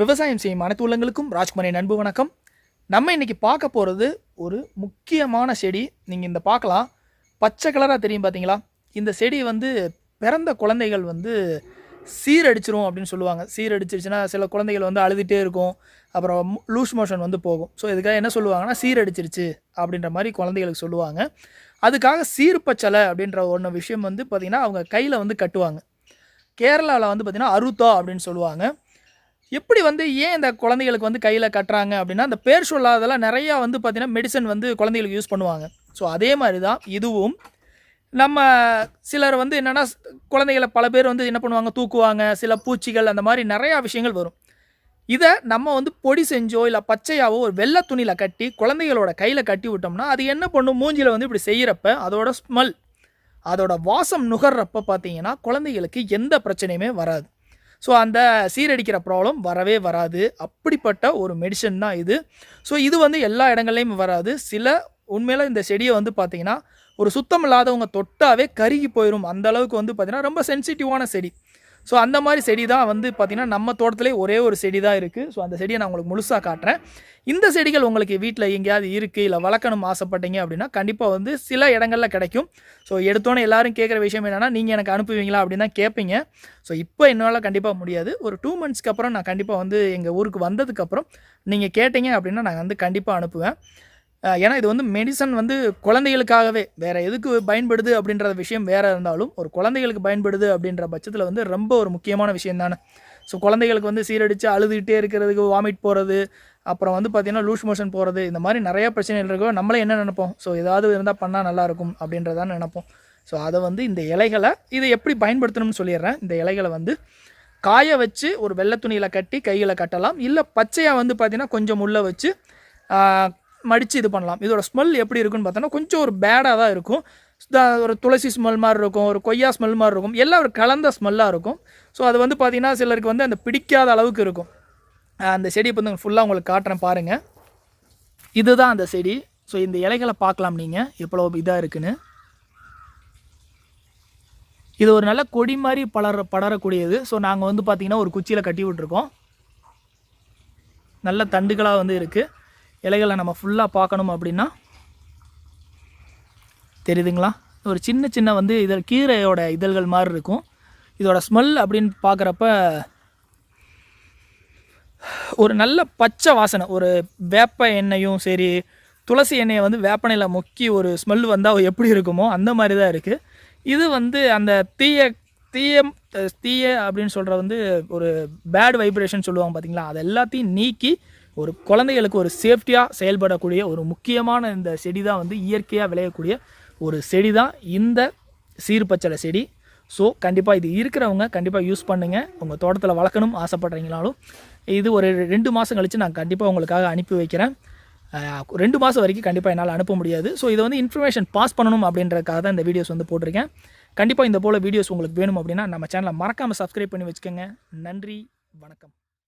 விவசாயம் செய்யும் அனைத்து உள்ளங்களுக்கும் ராஜ்குமாரின் அன்பு வணக்கம். நம்ம இன்னைக்கு பார்க்க போகிறது ஒரு முக்கியமான செடி. நீங்கள் இந்த பார்க்கலாம். பச்சை கலராக தெரியும் பார்த்தீங்களா இந்த செடி வந்து பிறந்த குழந்தைகள் வந்து சீரடிச்சிரும் அப்படின்னு சொல்லுவாங்க. சீரடிச்சிருச்சுன்னா சில குழந்தைகள் வந்து அழுதுகிட்டே இருக்கும். அப்புறம் லூஸ் மோஷன் வந்து போகும். ஸோ இதுக்காக என்ன சொல்லுவாங்கன்னா சீரடிச்சிருச்சு அப்படின்ற மாதிரி குழந்தைகளுக்கு சொல்லுவாங்க. அதுக்காக சீர்பச்சலை அப்படின்ற ஒன்று விஷயம் வந்து பார்த்திங்கன்னா அவங்க கையில் வந்து கட்டுவாங்க. கேரளாவில் வந்து பார்த்திங்கன்னா அருத்தா அப்படின்னு சொல்லுவாங்க. எப்படி வந்து ஏன் இந்த குழந்தைகளுக்கு வந்து கையில் கட்டுறாங்க அப்படின்னா அந்த பேர் சொல்லாதெல்லாம் நிறையா வந்து பார்த்திங்கன்னா மெடிசன் வந்து குழந்தைகளுக்கு யூஸ் பண்ணுவாங்க. ஸோ அதே மாதிரி தான் இதுவும் நம்ம சிலர் வந்து என்னென்னா குழந்தைகளை பல பேர் வந்து என்ன பண்ணுவாங்க தூக்குவாங்க சில பூச்சிகள் அந்த மாதிரி நிறையா விஷயங்கள் வரும். இதை நம்ம வந்து பொடி செஞ்சோ இல்லை பச்சையாவோ ஒரு வெள்ளை துணியில் கட்டி குழந்தைகளோட கையில் கட்டி விட்டோம்னா அது என்ன பண்ணும்? மூஞ்சியில் வந்து இப்படி செய்கிறப்ப அதோட ஸ்மெல் அதோட வாசம் நுகர்றப்ப பார்த்தீங்கன்னா குழந்தைகளுக்கு எந்த பிரச்சனையுமே வராது. ஸோ அந்த சீரடிக்கிற ப்ராப்ளம் வரவே வராது. அப்படிப்பட்ட ஒரு மெடிசன் தான் இது. ஸோ இது வந்து எல்லா இடங்கள்லையும் வராது. சில உண்மையில் இந்த செடியை வந்து பார்த்தீங்கன்னா ஒரு சுத்தம் இல்லாதவங்க தொட்டாவே கருகி போயிடும் அந்த அளவுக்கு வந்து பார்த்திங்கன்னா ரொம்ப சென்சிட்டிவான செடி. ஸோ அந்த மாதிரி செடி தான் வந்து பார்த்திங்கன்னா நம்ம தோட்டத்திலே ஒரே ஒரு செடி தான் இருக்குது ஸோ அந்த செடியை நான் உங்களுக்கு முழுசாக காட்டுறேன். இந்த செடிகள் உங்களுக்கு வீட்டில் எங்கேயாவது இருக்குது இல்லை வளர்க்கணும் ஆசைப்பட்டீங்க அப்படின்னா கண்டிப்பாக வந்து சில இடங்களில் கிடைக்கும். ஸோ எடுத்தோன்னே எல்லாரும் கேட்குற விஷயம் என்னென்னா நீங்கள் எனக்கு அனுப்புவீங்களா அப்படின்னு தான் கேட்பீங்க ஸோ இப்போ என்னால் கண்டிப்பாக முடியாது. ஒரு டூ மந்த்ஸ்க்கு அப்புறம் நான் கண்டிப்பாக வந்து எங்கள் ஊருக்கு வந்ததுக்கப்புறம் நீங்கள் கேட்டீங்க அப்படின்னா நான் வந்து கண்டிப்பாக அனுப்புவேன். ஏன்னா இது வந்து மெடிசன் வந்து குழந்தைகளுக்காகவே. வேறு எதுக்கு பயன்படுது அப்படின்ற விஷயம் வேறு இருந்தாலும் ஒரு குழந்தைகளுக்கு பயன்படுது அப்படின்ற பட்சத்தில் வந்து ரொம்ப ஒரு முக்கியமான விஷயம் தானே. ஸோ குழந்தைகளுக்கு வந்து சீரடித்து அழுதுகிட்டே இருக்கிறதுக்கு வாமிட் போகிறது அப்புறம் வந்து பார்த்திங்கன்னா லூஸ் மோஷன் போகிறது இந்த மாதிரி நிறையா பிரச்சனைகள் இருக்கோ. நம்மளே என்ன நினைப்போம்? ஸோ ஏதாவது இருந்தால் பண்ணால் நல்லாயிருக்கும் அப்படின்றதான் நினைப்போம். ஸோ அதை வந்து இந்த இலைகளை இதை எப்படி பயன்படுத்தணும்னு சொல்லிடுறேன். இந்த இலைகளை வந்து காய வச்சு ஒரு வெள்ளை துணியில் கட்டி கையில் கட்டலாம். இல்லை பச்சையாக வந்து பார்த்திங்கன்னா கொஞ்சம் உள்ளே வச்சு மடித்து இது பண்ணலாம். இதோட ஸ்மெல் எப்படி இருக்குன்னு பார்த்தோன்னா கொஞ்சம் ஒரு பேடாக தான் இருக்கும். ஒரு துளசி ஸ்மெல் மாதிரி இருக்கும் ஒரு கொய்யா ஸ்மெல் மாதிரி இருக்கும். எல்லாம் ஒரு கலந்த ஸ்மெல்லாக இருக்கும். ஸோ அது வந்து பார்த்திங்கன்னா சிலருக்கு வந்து அந்த பிடிக்காத அளவுக்கு இருக்கும். அந்த செடி இப்போ வந்து ஃபுல்லாக உங்களுக்கு காட்டுறேன் பாருங்கள் இதுதான் அந்த செடி. ஸோ இந்த இலைகளை பார்க்கலாம் நீங்கள் எவ்வளோ இதாக இருக்குன்னு. இது ஒரு நல்ல கொடி மாதிரி பலர படரக்கூடியது. ஸோ நாங்கள் வந்து பார்த்திங்கன்னா ஒரு குச்சியில் கட்டி விட்ருக்கோம் நல்ல தண்டுகளாக வந்து இருக்குது இலைகளை நம்ம ஃபுல்லாக பார்க்கணும் அப்படின்னா தெரியுதுங்களா? ஒரு சின்ன சின்ன வந்து இதழ் கீரையோட இதழ்கள் மாதிரி இருக்கும். இதோட ஸ்மெல் அப்படின்னு பார்க்குறப்ப ஒரு நல்ல பச்சை வாசனை ஒரு வேப்ப எண்ணெயும் சரி துளசி எண்ணெயை வந்து வேப்பனையில் முக்கி ஒரு ஸ்மெல் வந்தால் எப்படி இருக்குமோ அந்த மாதிரி தான் இருக்குது இது வந்து அந்த தீய தீய தீய அப்படின்னு சொல்கிற வந்து ஒரு பேட் வைப்ரேஷன் சொல்லுவாங்க பார்த்தீங்களா அது எல்லாத்தையும் நீக்கி ஒரு குழந்தைகளுக்கு ஒரு சேஃப்டியாக செயல்படக்கூடிய ஒரு முக்கியமான இந்த செடி தான் வந்து இயற்கையாக விளையக்கூடிய ஒரு செடி தான் இந்த சீர்பச்சளை செடி. ஸோ கண்டிப்பாக இது இருக்கிறவங்க கண்டிப்பாக யூஸ் பண்ணுங்கள் உங்கள் தோட்டத்தில் வளர்க்கணும் ஆசைப்பட்றீங்களாலும் இது ஒரு ரெண்டு மாதம் கழித்து நான் கண்டிப்பாக உங்களுக்காக அனுப்பி வைக்கிறேன். ரெண்டு மாதம் வரைக்கும் கண்டிப்பாக என்னால் அனுப்ப முடியாது. ஸோ இதை வந்து இன்ஃபர்மேஷன் பாஸ் பண்ணணும் அப்படின்றதுக்காக தான் இந்த வீடியோஸ் வந்து போட்டிருக்கேன். கண்டிப்பாக இந்த போல் வீடியோஸ் உங்களுக்கு வேணும் அப்படின்னா நம்ம சேனலை மறக்காமல் சப்ஸ்கிரைப் பண்ணி வச்சுக்கோங்க. நன்றி வணக்கம்.